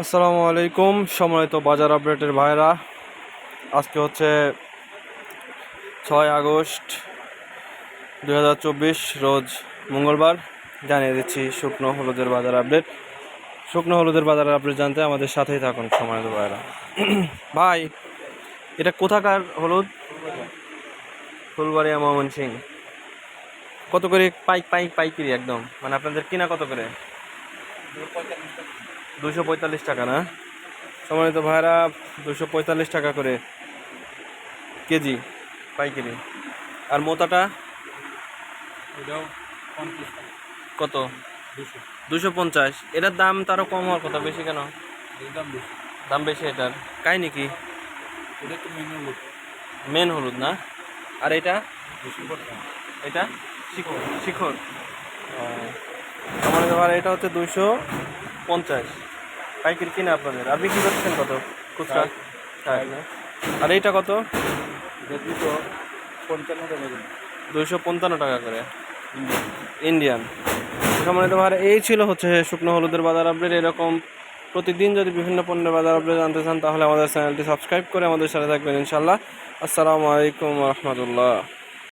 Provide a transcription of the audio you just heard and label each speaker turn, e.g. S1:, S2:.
S1: আসসালামু আলাইকুম, সম্মানিত বাজার আপডেটের ভাইরা আজকে হচ্ছে ছয় আগস্ট দু হাজার চব্বিশ, রোজ মঙ্গলবার। জানিয়ে দিচ্ছি শুকনো হলুদের বাজার আপডেট। শুকনো হলুদের বাজার আপডেট জানতে আমাদের সাথেই থাকুন, সম্মানিত ভাইরা ভাই, এটা কোথাকার হলুদ? ফুলবাড়িয়া ময়মনসিং কত করে পাইক পাইক পাইকিরি একদম? মানে আপনাদের কিনা কত করে? দুশো পঁয়তাল্লিশ টাকা না? সম্মানিত ভাইরা দুশো পঁয়তাল্লিশ টাকা করে কেজি পাইকারি। আর মোতাটা?
S2: এটাও
S1: কত?
S2: দুশো।
S1: পঞ্চাশ। এটার দাম তারও কম হওয়ার কথা বেশি কেন?
S2: দাম বেশি।
S1: এটার। কাহিনি কি?
S2: এটা তো মেনু
S1: হলুদ না? আর এটা? এটা? শিখর। শিখর। ভাড়া এটা হচ্ছে দুশো পঞ্চাশ। পাইকারি কিনা আপনাদের। আর বিক্রি করছেন কত? খুচরা? ষাট না আর এইটা কত?
S2: দুশো পঞ্চান্ন টাকা করে।
S1: দুইশো পঞ্চান্ন টাকা করে। ইন্ডিয়ান। সম্মানিত ভাই এই ছিল হচ্ছে শুকনো হলুদের বাজার আপডেট। এরকম প্রতিদিন যদি বিভিন্ন পণ্যের বাজার আপডেট জানতে চান তাহলে আমাদের চ্যানেলটি সাবস্ক্রাইব করে আমাদের সাথে থাকবেন ইনশাল্লাহ আসসালামু আলাইকুম রহমতুল্লাহ।